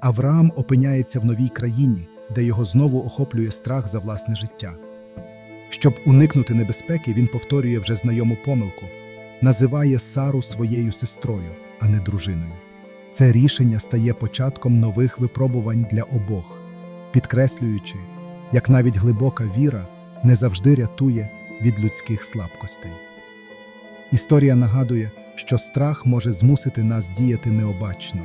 Авраам опиняється в новій країні, де його знову охоплює страх за власне життя. Щоб уникнути небезпеки, він повторює вже знайому помилку, називає Сару своєю сестрою, а не дружиною. Це рішення стає початком нових випробувань для обох, підкреслюючи, як навіть глибока віра не завжди рятує від людських слабкостей. Історія нагадує, що страх може змусити нас діяти необачно,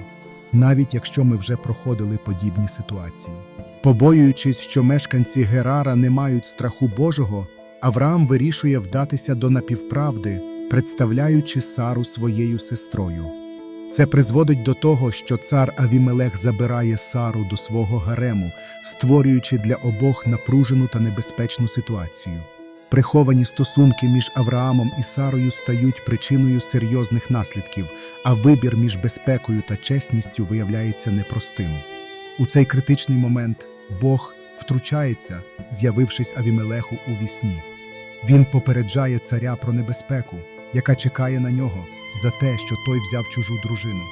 навіть якщо ми вже проходили подібні ситуації. Побоюючись, що мешканці Герара не мають страху Божого, Авраам вирішує вдатися до напівправди, представляючи Сару своєю сестрою. Це призводить до того, що цар Авімелех забирає Сару до свого гарему, створюючи для обох напружену та небезпечну ситуацію. Приховані стосунки між Авраамом і Сарою стають причиною серйозних наслідків, а вибір між безпекою та чесністю виявляється непростим. У цей критичний момент Бог втручається, з'явившись Авімелеху у вісні. Він попереджає царя про небезпеку, яка чекає на нього за те, що той взяв чужу дружину.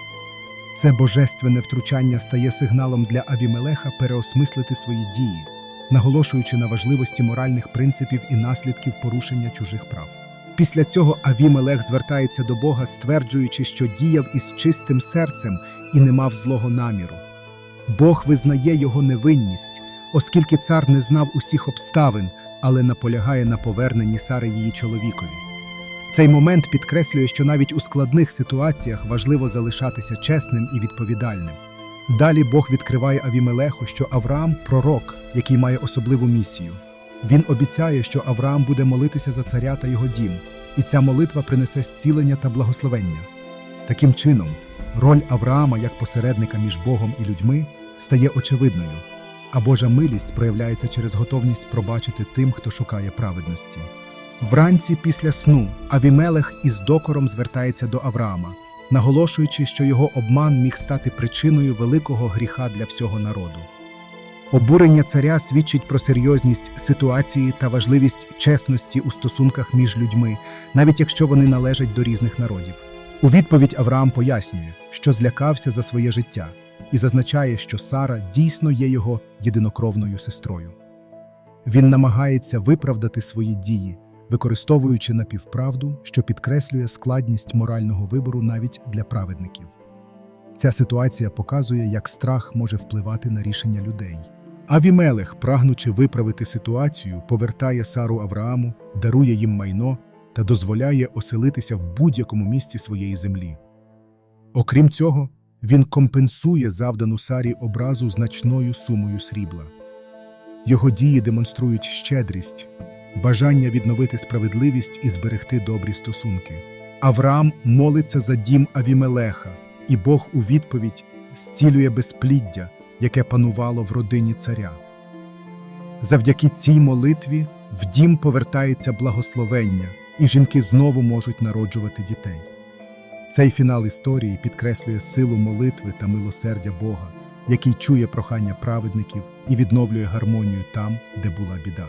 Це божественне втручання стає сигналом для Авімелеха переосмислити свої дії, наголошуючи на важливості моральних принципів і наслідків порушення чужих прав. Після цього Авімелех звертається до Бога, стверджуючи, що діяв із чистим серцем і не мав злого наміру. Бог визнає його невинність, оскільки цар не знав усіх обставин, але наполягає на поверненні Сари її чоловікові. Цей момент підкреслює, що навіть у складних ситуаціях важливо залишатися чесним і відповідальним. Далі Бог відкриває Авімелеху, що Авраам пророк, який має особливу місію. Він обіцяє, що Авраам буде молитися за царя та його дім, і ця молитва принесе зцілення та благословення. Таким чином, роль Авраама як посередника між Богом і людьми стає очевидною, а Божа милість проявляється через готовність пробачити тим, хто шукає праведності. Вранці після сну Авімелех із докором звертається до Авраама, наголошуючи, що його обман міг стати причиною великого гріха для всього народу. Обурення царя свідчить про серйозність ситуації та важливість чесності у стосунках між людьми, навіть якщо вони належать до різних народів. У відповідь Авраам пояснює, що злякався за своє життя, і зазначає, що Сара дійсно є його єдинокровною сестрою. Він намагається виправдати свої дії, використовуючи напівправду, що підкреслює складність морального вибору навіть для праведників. Ця ситуація показує, як страх може впливати на рішення людей. Авімелех, прагнучи виправити ситуацію, повертає Сару Аврааму, дарує їм майно та дозволяє оселитися в будь-якому місці своєї землі. Окрім цього, він компенсує завдану Сарі образу значною сумою срібла. Його дії демонструють щедрість, бажання відновити справедливість і зберегти добрі стосунки. Авраам молиться за дім Авімелеха, і Бог у відповідь зцілює безпліддя, яке панувало в родині царя. Завдяки цій молитві в дім повертається благословення, і жінки знову можуть народжувати дітей. Цей фінал історії підкреслює силу молитви та милосердя Бога, який чує прохання праведників і відновлює гармонію там, де була біда.